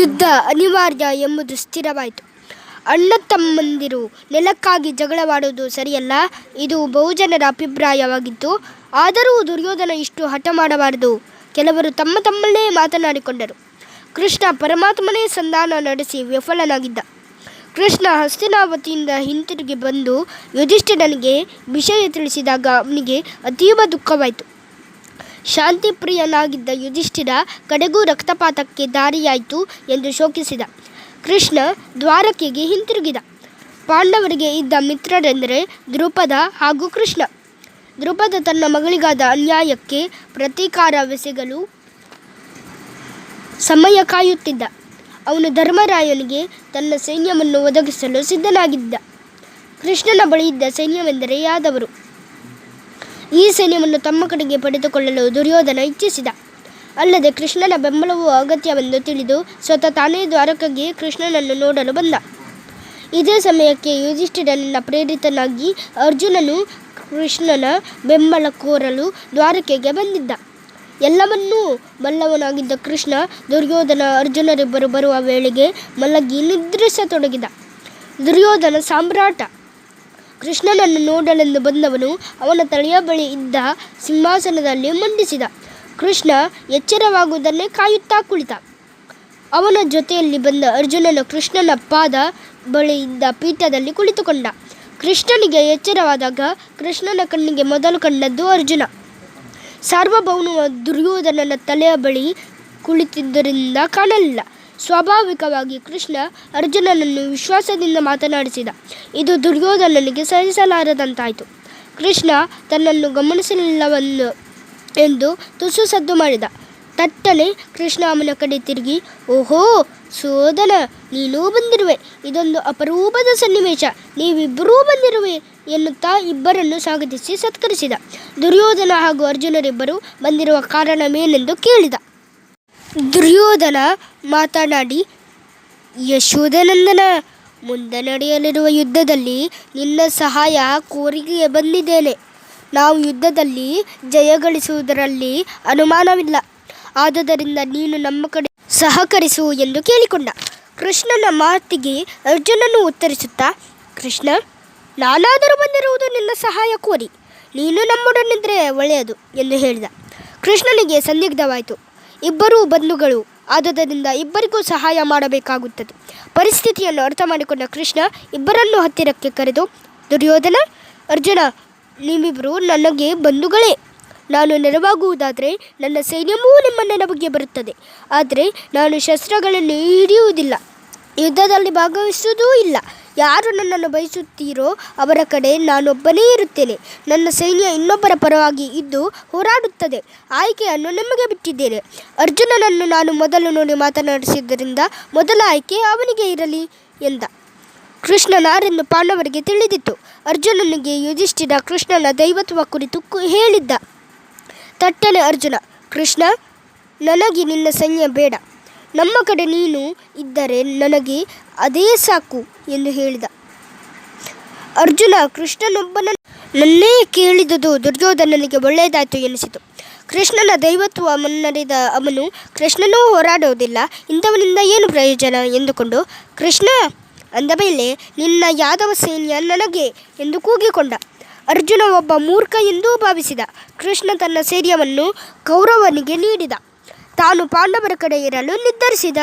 ಯುದ್ಧ ಅನಿವಾರ್ಯ ಎಂಬುದು ಸ್ಥಿರವಾಯಿತು. ಅಣ್ಣ ತಮ್ಮಂದಿರು ನೆಲಕ್ಕಾಗಿ ಜಗಳವಾಡುವುದು ಸರಿಯಲ್ಲ, ಇದು ಬಹುಜನರ ಅಭಿಪ್ರಾಯವಾಗಿತ್ತು. ಆದರೂ ದುರ್ಯೋಧನ ಇಷ್ಟು ಹಠ ಮಾಡಬಾರದು. ಕೆಲವರು ತಮ್ಮ ತಮ್ಮಲ್ಲೇ ಮಾತನಾಡಿಕೊಂಡರು. ಕೃಷ್ಣ ಪರಮಾತ್ಮನೇ ಸಂಧಾನ ನಡೆಸಿ ವಿಫಲನಾಗಿದ್ದ. ಕೃಷ್ಣ ಹಸ್ತಿನಾವತಿಯಿಂದ ಹಿಂತಿರುಗಿ ಬಂದು ಯುಧಿಷ್ಠಿರನಿಗೆ ವಿಷಯ ತಿಳಿಸಿದಾಗ ಅವನಿಗೆ ಅತೀವ ದುಃಖವಾಯಿತು. ಶಾಂತಿಪ್ರಿಯನಾಗಿದ್ದ ಯುಧಿಷ್ಠಿರ ಕಡೆಗೂ ರಕ್ತಪಾತಕ್ಕೆ ದಾರಿಯಾಯಿತು ಎಂದು ಶೋಕಿಸಿದ. ಕೃಷ್ಣ ದ್ವಾರಕೆಗೆ ಹಿಂತಿರುಗಿದ. ಪಾಂಡವರಿಗೆ ಇದ್ದ ಮಿತ್ರರೆಂದರೆ ದ್ರುಪದ ಹಾಗೂ ಕೃಷ್ಣ. ದ್ರುಪದ ತನ್ನ ಮಗಳಿಗಾದ ಅನ್ಯಾಯಕ್ಕೆ ಪ್ರತೀಕಾರವೆಸಗಲು ಸಮಯ ಕಾಯುತ್ತಿದ್ದ. ಅವನು ಧರ್ಮರಾಯನಿಗೆ ತನ್ನ ಸೈನ್ಯವನ್ನು ಒದಗಿಸಲು ಸಿದ್ಧನಾಗಿದ್ದ. ಕೃಷ್ಣನ ಬಳಿ ಇದ್ದ ಸೈನ್ಯವೆಂದರೆ ಯಾದವರು. ಈ ಸೈನ್ಯವನ್ನು ತಮ್ಮ ಕಡೆಗೆ ಪಡೆದುಕೊಳ್ಳಲು ದುರ್ಯೋಧನ ಇಚ್ಛಿಸಿದ. ಅಲ್ಲದೆ ಕೃಷ್ಣನ ಬೆಂಬಲವು ಅಗತ್ಯವೆಂದು ತಿಳಿದು ಸ್ವತಃ ತಾನೇ ದ್ವಾರಕೆಗೆ ಕೃಷ್ಣನನ್ನು ನೋಡಲು ಬಂದ. ಇದೇ ಸಮಯಕ್ಕೆ ಯುಧಿಷ್ಠಿರನಿಂದ ಪ್ರೇರಿತನಾಗಿ ಅರ್ಜುನನು ಕೃಷ್ಣನ ಬೆಂಬಲ ಕೋರಲು ದ್ವಾರಕೆಗೆ ಬಂದಿದ್ದ. ಎಲ್ಲವನ್ನೂ ಬಲ್ಲವನಾಗಿದ್ದ ಕೃಷ್ಣ ದುರ್ಯೋಧನ ಅರ್ಜುನರಿಬ್ಬರು ಬರುವ ವೇಳೆಗೆ ಮಲಗಿ ನಿದ್ರಿಸತೊಡಗಿದ. ದುರ್ಯೋಧನ ಸಾಮ್ರಾಟ ಕೃಷ್ಣನನ್ನು ನೋಡಲೆಂದು ಬಂದವನು ಅವನ ತಲೆಯ ಬಳಿ ಇದ್ದ ಸಿಂಹಾಸನದಲ್ಲಿ ಮಂಡಿಸಿದ. ಕೃಷ್ಣ ಎಚ್ಚರವಾಗುವುದನ್ನೇ ಕಾಯುತ್ತಾ ಕುಳಿತ. ಅವನ ಜೊತೆಯಲ್ಲಿ ಬಂದ ಅರ್ಜುನನ ಕೃಷ್ಣನ ಪಾದ ಬಳಿ ಇದ್ದ ಪೀಠದಲ್ಲಿ ಕುಳಿತುಕೊಂಡ. ಕೃಷ್ಣನಿಗೆ ಎಚ್ಚರವಾದಾಗ ಕೃಷ್ಣನ ಕಣ್ಣಿಗೆ ಮೊದಲು ಕಂಡದ್ದು ಅರ್ಜುನ. ಸಾರ್ವಭೌಮ ದುರ್ಯೋಧನನ ತಲೆಯ ಬಳಿ ಕುಳಿತಿದ್ದರಿಂದ ಕಾಣಲಿಲ್ಲ. ಸ್ವಾಭಾವಿಕವಾಗಿ ಕೃಷ್ಣ ಅರ್ಜುನನನ್ನು ವಿಶ್ವಾಸದಿಂದ ಮಾತನಾಡಿಸಿದ. ಇದು ದುರ್ಯೋಧನನಿಗೆ ಸಹಿಸಲಾರದಂತಾಯಿತು. ಕೃಷ್ಣ ತನ್ನನ್ನು ಗಮನಿಸಲಿಲ್ಲವನ್ನು ಎಂದು ತುಸು ಸದ್ದು ಮಾಡಿದ. ತಟ್ಟನೆ ಕೃಷ್ಣ ಅವನ ಕಡೆ ತಿರುಗಿ, ಓಹೋ, ಸೋದನ, ನೀನೂ ಬಂದಿರುವೆ. ಇದೊಂದು ಅಪರೂಪದ ಸನ್ನಿವೇಶ. ನೀವಿಬ್ಬರೂ ಬಂದಿರುವೆ ಎನ್ನುತ್ತಾ ಇಬ್ಬರನ್ನು ಸ್ವಾಗತಿಸಿ ಸತ್ಕರಿಸಿದ. ದುರ್ಯೋಧನ ಹಾಗೂ ಅರ್ಜುನರಿಬ್ಬರು ಬಂದಿರುವ ಕಾರಣವೇನೆಂದು ಕೇಳಿದ. ದುರ್ಯೋಧನ ಮಾತನಾಡಿ, ಯಶೋಧನಂದನ ಮುಂದೆ ನಡೆಯಲಿರುವ ಯುದ್ಧದಲ್ಲಿ ನಿನ್ನ ಸಹಾಯ ಕೋರಿಕೆಗೆ ಬಂದಿದ್ದೇನೆ. ನಾವು ಯುದ್ಧದಲ್ಲಿ ಜಯಗಳಿಸುವುದರಲ್ಲಿ ಅನುಮಾನವಿಲ್ಲ. ಆದುದರಿಂದ ನೀನು ನಮ್ಮ ಕಡೆ ಸಹಕರಿಸು ಎಂದು ಕೇಳಿಕೊಂಡ. ಕೃಷ್ಣನ ಮಾತಿಗೆ ಅರ್ಜುನನು ಉತ್ತರಿಸುತ್ತಾ, ಕೃಷ್ಣ, ನಾನಾದರೂ ಬಂದಿರುವುದು ನಿನ್ನ ಸಹಾಯ ಕೋರಿ. ನೀನು ನಮ್ಮೊಡನಿದ್ದರೆ ಒಳ್ಳೆಯದು ಎಂದು ಹೇಳಿದ. ಕೃಷ್ಣನಿಗೆ ಸಂದಿಗ್ಧವಾಯಿತು. ಇಬ್ಬರೂ ಬದಲುಗಳು ಆದುದರಿಂದ ಇಬ್ಬರಿಗೂ ಸಹಾಯ ಮಾಡಬೇಕಾಗುತ್ತದೆ. ಪರಿಸ್ಥಿತಿಯನ್ನು ಅರ್ಥ ಮಾಡಿಕೊಂಡ ಕೃಷ್ಣ ಇಬ್ಬರನ್ನು ಹತ್ತಿರಕ್ಕೆ ಕರೆದು, ದುರ್ಯೋಧನ, ಅರ್ಜುನ ನೀವಿಬ್ಬರು ನನಗೆ ಬಂಧುಗಳೇ. ನಾನು ನೆರವಾಗುವುದಾದರೆ ನನ್ನ ಸೈನ್ಯವೂ ನಿಮ್ಮ ನೆನಪಿಗೆ ಬರುತ್ತದೆ. ಆದರೆ ನಾನು ಶಸ್ತ್ರಗಳನ್ನು ಹಿಡಿಯುವುದಿಲ್ಲ. ಯುದ್ಧದಲ್ಲಿ ಭಾಗವಹಿಸುವುದೂ ಇಲ್ಲ. ಯಾರು ನನ್ನನ್ನು ಬಯಸುತ್ತೀರೋ ಅವರ ಕಡೆ ನಾನೊಬ್ಬನೇ ಇರುತ್ತೇನೆ. ನನ್ನ ಸೈನ್ಯ ಇನ್ನೊಬ್ಬರ ಪರವಾಗಿ ಇದ್ದು ಹೋರಾಡುತ್ತದೆ. ಆಯ್ಕೆಯನ್ನು ನಿಮಗೆ ಬಿಟ್ಟಿದ್ದೇನೆ. ಅರ್ಜುನನನ್ನು ನಾನು ಮೊದಲು ನೋಡಿ ಮಾತನಾಡಿಸಿದ್ದರಿಂದ ಮೊದಲ ಆಯ್ಕೆ ಅವನಿಗೆ ಇರಲಿ ಎಂದ. ಕೃಷ್ಣನಾರೆಂದು ಪಾಂಡವರಿಗೆ ತಿಳಿದಿತ್ತು. ಅರ್ಜುನನಿಗೆ ಯುಧಿಷ್ಠಿರ ಕೃಷ್ಣನ ದೈವತ್ವ ಕುರಿತು ಹೇಳಿದ್ದ. ತಟ್ಟನೆ ಅರ್ಜುನ, ಕೃಷ್ಣ, ನನಗೆ ನಿನ್ನ ಸೈನ್ಯ ಬೇಡ. ನಮ್ಮ ಕಡೆ ನೀನು ಇದ್ದರೆ ನನಗೆ ಅದೇ ಸಾಕು ಎಂದು ಹೇಳಿದ. ಅರ್ಜುನ ಕೃಷ್ಣನೊಬ್ಬನ ನನ್ನೇ ಕೇಳಿದುದು ದುರ್ಯೋಧನನಿಗೆ ಒಳ್ಳೆಯದಾಯಿತು ಎನಿಸಿತು. ಕೃಷ್ಣನ ದೈವತ್ವ ಮುನ್ನಡೆದ ಅವನು ಕೃಷ್ಣನೂ ಹೋರಾಡುವುದಿಲ್ಲ, ಇಂಥವನಿಂದ ಏನು ಪ್ರಯೋಜನ ಎಂದುಕೊಂಡು ಕೃಷ್ಣ ಅಂದ ಮೇಲೆ ನಿನ್ನ ಯಾದವ ಸೈನ್ಯ ನನಗೆ ಎಂದು ಕೂಗಿಕೊಂಡ. ಅರ್ಜುನ ಒಬ್ಬ ಮೂರ್ಖ ಎಂದೂ ಭಾವಿಸಿದ. ಕೃಷ್ಣ ತನ್ನ ಸೈನ್ಯವನ್ನು ಕೌರವನಿಗೆ ನೀಡಿದ. ತಾನು ಪಾಂಡವರ ಕಡೆ ಇರಲು ನಿರ್ಧರಿಸಿದ.